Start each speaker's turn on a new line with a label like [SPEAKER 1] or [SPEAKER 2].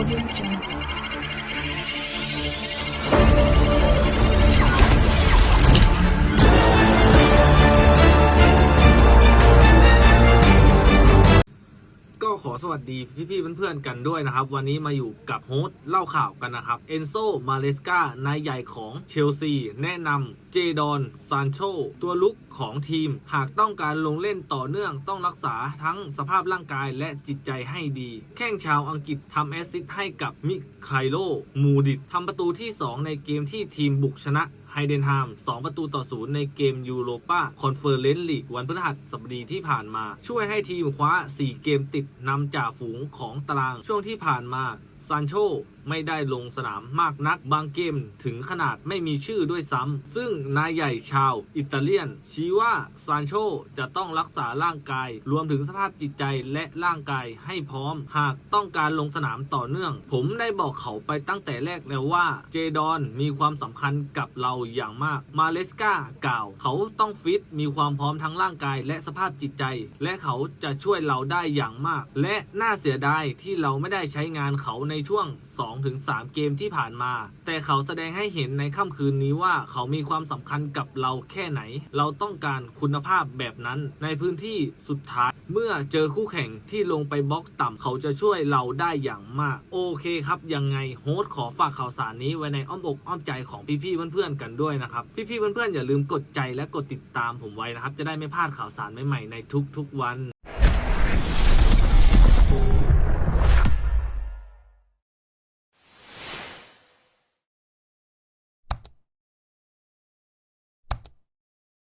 [SPEAKER 1] Audio Jungle.
[SPEAKER 2] อสวัสดีพี่ๆเพื่อนๆกันด้วยนะครับ วันนี้มาอยู่กับโฮสต์เล่าข่าวกันนะครับ เอนโซ มาเลสกานายใหญ่ของเชลซี แนะนำเจดอน ซานโช ตัวลุกของทีม หากต้องการลงเล่นต่อเนื่องต้องรักษาทั้งสภาพร่างกายและจิตใจให้ดี แข้งชาวอังกฤษทำแอสซิสต์ให้กับมิคไคโล มูดิตทำประตูที่ 2 ในเกมที่ทีมบุกชนะไฮเดนฮาม2ประตูต่อศูนย์ในเกมยูโรปาคอนเฟอเรนซ์ลีกวันพฤหัสบดีที่ผ่านมา ช่วยให้ทีมคว้า 4 เกมติดนำจ่าฝูงของตารางช่วงที่ผ่านมาซานโชไม่ได้ลงสนามมากนัก บางเกมถึงขนาดไม่มีชื่อด้วยซ้ำ ซึ่งนายใหญ่ชาวอิตาเลียน ชี้ว่าซานโชจะต้องรักษาร่างกาย รวมถึงสภาพจิตใจและร่างกายให้พร้อม หากต้องการลงสนามต่อเนื่อง ผมได้บอกเขาไปตั้งแต่แรกแล้วว่า เจดอนมีความสำคัญกับเราอย่างมาก มาเลสกากล่าว เขาต้องฟิตมีความพร้อมทั้งร่างกายและสภาพจิตใจ และเขาจะช่วยเราได้อย่างมาก และน่าเสียดายที่เราไม่ได้ใช้งานเขาในช่วง 2-3 เกมที่ผ่านมา แต่เขาแสดงให้เห็นในค่ำคืนนี้ว่าเขามีความสำคัญกับเราแค่ไหน เราต้องการคุณภาพแบบนั้นในพื้นที่สุดท้าย เมื่อเจอคู่แข่งที่ลงไปบล็อกต่ำเขาจะช่วยเราได้อย่างมาก โอเคครับยังไงโฮสต์ขอฝากข่าวสารนี้ไว้ในอ้อมอกอ้อมใจของพี่ๆเพื่อนๆกันกันด้วยนะครับ พี่ๆเพื่อนๆอย่าลืมกดใจและกดติดตามผมไว้นะครับ จะได้ไม่พลาดข่าวสารใหม่ๆในทุกๆวัน